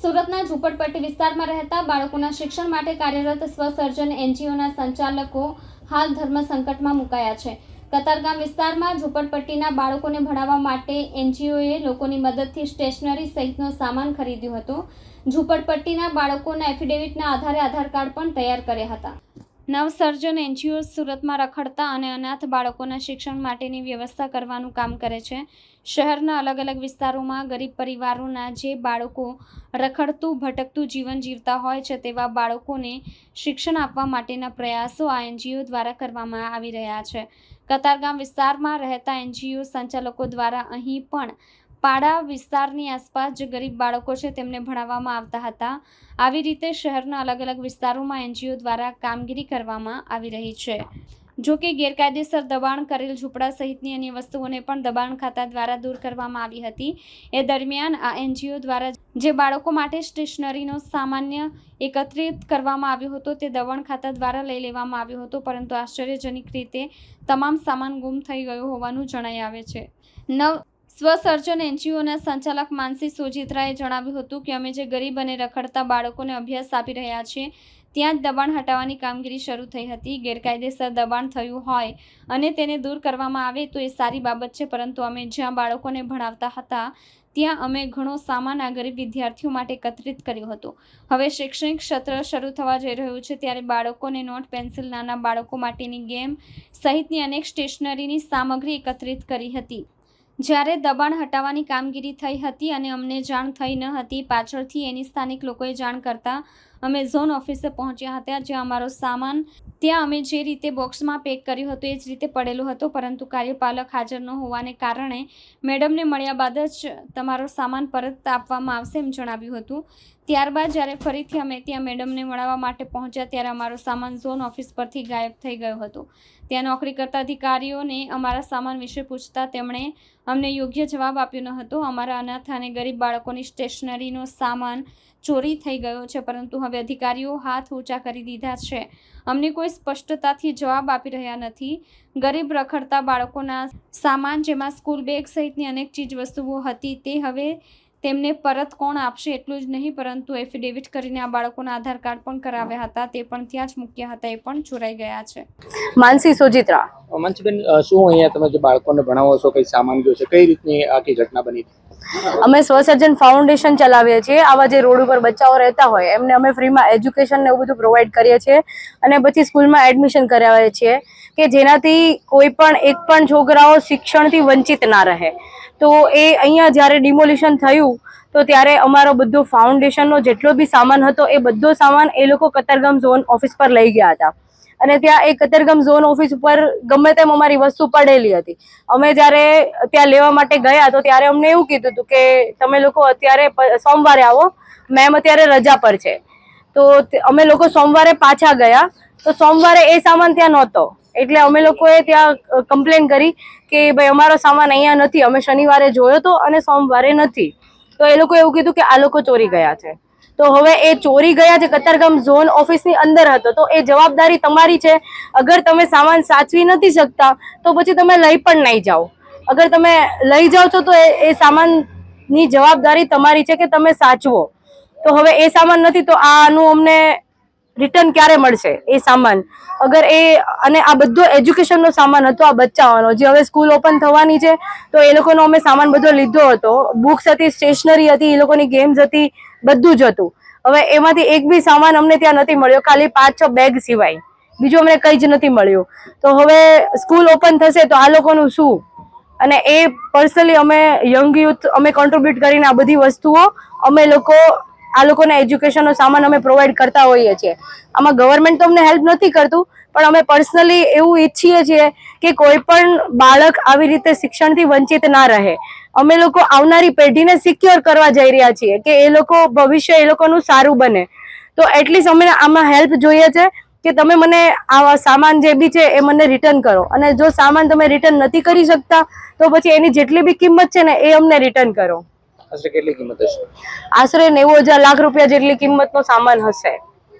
સુરતના ઝુંપડપટ્ટી વિસ્તારમાં રહેતા બાળકોના શિક્ષણ માટે કાર્યરત સ્વસર્જન એનજીઓના સંચાલકો હાલ ધર્મ સંકટમાં મુકાયા છે. કતારગામ વિસ્તારમાં ઝુંપડપટ્ટીના બાળકોને ભણાવવા માટે એનજીઓએ લોકોની મદદથી સ્ટેશનરી સહિતનો સામાન ખરીદ્યો હતો. ઝુંપડપટ્ટીના બાળકોના એફિડેવિટના આધારે આધાર કાર્ડ પણ તૈયાર કર્યા હતા. નવસર્જન એનજીઓ સુરતમાં રખડતા અને અનાથ બાળકોના શિક્ષણ માટેની વ્યવસ્થા કરવાનું કામ કરે છે. શહેરના અલગ અલગ વિસ્તારોમાં ગરીબ પરિવારોના જે બાળકો રખડતું, ભટકતું જીવન જીવતા હોય છે તેવા બાળકોને શિક્ષણ આપવા માટેના પ્રયાસો આ એનજીઓ દ્વારા કરવામાં આવી રહ્યા છે. કતારગામ વિસ્તારમાં રહેતા એનજીઓ સંચાલકો દ્વારા અહીં પણ પાડા વિસ્તારની આસપાસ જે ગરીબ બાળકો છે તેમને ભણાવવામાં આવતા હતા. આવી રીતે શહેરના અલગ અલગ વિસ્તારોમાં એનજીઓ દ્વારા કામગીરી કરવામાં આવી રહી છે. જો કે ગેરકાયદેસર દબાણ કરેલ ઝૂંપડા સહિતની અન્ય વસ્તુઓને પણ દબાણ ખાતા દ્વારા દૂર કરવામાં આવી હતી. એ દરમિયાન આ એનજીઓ દ્વારા જે બાળકો માટે સ્ટેશનરીનો સામાન્ય એકત્રિત કરવામાં આવ્યો હતો તે દબાણ ખાતા દ્વારા લઈ લેવામાં આવ્યો હતો, પરંતુ આશ્ચર્યજનક રીતે તમામ સામાન ગુમ થઈ ગયો હોવાનું જણાઈ આવે છે. નવ સ્વસર્જન એનજીઓના સંચાલક માનસી સોજિત્રાએ જણાવ્યું હતું કે અમે જે ગરીબ અને રખડતા બાળકોને અભ્યાસ આપી રહ્યા છીએ, ત્યાં જ દબાણ હટાવવાની કામગીરી શરૂ થઈ હતી. ગેરકાયદેસર દબાણ થયું હોય અને તેને દૂર કરવામાં આવે તો એ સારી બાબત છે, પરંતુ અમે જ્યાં બાળકોને ભણાવતા હતા, ત્યાં અમે ઘણો સામાન આ ગરીબ વિદ્યાર્થીઓ માટે એકત્રિત કર્યો હતો. હવે શૈક્ષણિક ક્ષેત્ર શરૂ થવા જઈ રહ્યું છે, ત્યારે બાળકોને નોટ પેન્સિલ, નાના બાળકો માટેની ગેમ સહિતની અનેક સ્ટેશનરીની સામગ્રી એકત્રિત કરી હતી. જ્યારે દબાણ હટાવવાની કામગીરી થઈ હતી અને અમને જાણ થઈ ન હતી, પાછળથી એની સ્થાનિક લોકોએ જાણ કરતાં અમે ઝોન ઓફિસે પહોંચ્યા હતા જ્યાં અમારો સામાન, ત્યાં અમે જે રીતે બોક્સમાં પેક કર્યું હતું એ જ રીતે પડેલો હતો, પરંતુ કાર્યપાલક હાજર ન હોવાને કારણે મેડમને મળ્યા બાદ જ તમારો સામાન પરત આપવામાં આવશે એમ જણાવ્યું હતું. ત્યારબાદ જ્યારે ફરીથી અમે ત્યાં મેડમને મળવા માટે પહોંચ્યા ત્યારે અમારો સામાન ઝોન ઓફિસ પરથી ગાયબ થઈ ગયો હતો. ત્યાં નોકરી કરતા અધિકારીઓને અમારા સામાન વિશે પૂછતા તેમણે અમને યોગ્ય જવાબ આપ્યો ન હતો. અમારા અનાથ અને ગરીબ બાળકોની સ્ટેશનરીનો સામાન ચોરી થઈ ગયો છે, પરંતુ હવે અધિકારીઓ હાથ ઊંચા કરી દીધા છે. અમને કોઈ સ્પષ્ટતાથી જવાબ આપી રહ્યા નથી. ગરીબ રખડતા બાળકોના સામાન જેમાં સ્કૂલ બેગ સહિતની અનેક ચીજ વસ્તુઓ હતી તે હવે તેમને પરત કોણ આપશે એટલું જ નહીં પરંતુ એફિડેવિટ કરીને આ બાળકોના આધાર કાર્ડ પણ કરાવ્યા હતા. તે પણ ત્યાં જ મૂક્યા હતા એ પણ ચોરાઈ ગયા છે. માનસી સોજિત્રા. મંચબેન શું અહીંયા તમે જે બાળકોને ભણાવો છો કઈ સામાન ગયો છે કઈ રીતની આખી ઘટના બની અમે સ્વસર્જન ફાઉન્ડેશન ચલાવીએ છીએ. આવા જે રોડ ઉપર બચ્ચાઓ રહેતા હોય એમને અમે ફ્રીમાં એજ્યુકેશન ને એવું બધું પ્રોવાઈડ કરીએ છીએ અને પછી સ્કૂલમાં એડમિશન કરાવીએ છીએ કે જેનાથી કોઈ પણ એક પણ છોકરાઓ શિક્ષણથી વંચિત ના રહે. તો એ અહીંયા જ્યારે ડિમોલિશન થયું તો ત્યારે અમારો બધો ફાઉન્ડેશનનો જેટલો બી સામાન હતો, એ બધો સામાન એ લોકો કતરગામ ઝોન ઓફિસ પર લઈ ગયા હતા. અને ત્યાં એ કતરગામ ઝોન ઓફિસ ઉપર ગમે તેમ અમારી વસ્તુ પડેલી હતી. અમે જ્યારે ત્યાં લેવા માટે ગયા, તો ત્યારે અમને એવું કીધું હતું કે, તમે લોકો અત્યારે સોમવારે આવો મેમ અત્યારે રજા પર છે. તો અમે લોકો સોમવારે પાછા ગયા, તો સોમવારે એ સામાન ત્યાં નહોતો. એટલે અમે લોકોએ ત્યાં કમ્પ્લેન કરી કે, ભાઈ, અમારો સામાન અહીંયા નથી, અમે શનિવારે જોયો તો અને સોમવારે નથી. તો એ લોકો એવું કીધું કે આ લોકો ચોરી ગયા છે. તો હવે એ ચોરી ગયા છે કતારગામ ઝોન ઓફિસની અંદર હતો, તો એ જવાબદારી તમારી છે. અગર તમે સામાન સાચવી નથી શકતા, તો પછી તમે લઈ પણ નહીં જાઓ. અગર તમે લઈ જાઓ છો, તો એ એ સામાનની જવાબદારી તમારી છે કે તમે સાચવો. તો હવે એ સામાન નથી, તો આનું અમને રિટર્ન ક્યારે મળશે? એ સામાન. અગર એ, અને આ બધો એજ્યુકેશનનો સામાન હતો આ બચ્ચાઓનો, જે હવે સ્કૂલ ઓપન થવાની છે, તો એ લોકોનો અમે સામાન બધો લીધો હતો. બુક્સ હતી સ્ટેશનરી હતી, એ લોકોની ગેમ્સ હતી, બધું જ હતું. હવે એમાંથી એક બી સામાન અમને ત્યાં નથી મળ્યો, ખાલી પાંચ છ બેગ સિવાય. બીજું અમને કંઈ જ નથી મળ્યું. તો હવે સ્કૂલ ઓપન થશે તો આ લોકોનું શું? અને એ પર્સનલી અમે યંગ યુથ અમે કોન્ટ્રીબ્યુટ કરીને આ બધી વસ્તુઓ અમે લોકો આ લોકોને એજ્યુકેશનનો સામાન અમે પ્રોવાઈડ કરતા હોઈએ છીએ. આમાં ગવર્મેન્ટ તો અમને હેલ્પ નથી કરતું, પણ અમે પર્સનલી એવું ઈચ્છીએ છીએ કે કોઈ પણ બાળક આવી રીતે શિક્ષણથી વંચિત ના રહે. અમે લોકો આવનારી પેઢીને સિક્યોર કરવા જઈ રહ્યા છીએ કે એ લોકો ભવિષ્ય એ લોકોનું સારું બને. તો એટલીસ્ટ અમે આમાં હેલ્પ જોઈએ છે કે તમે મને આવા સામાન જે બી છે એ મને રિટર્ન કરો. અને જો સામાન તમે રિટર્ન નથી કરી શકતા, તો પછી એની જેટલી બી કિંમત છે ને એ અમને રિટર્ન કરો. આશરે કેટલી કિંમત હશે? આશરે નેવું હજાર લાખ રૂપિયા જેટલી કિંમતનો સામાન હશે.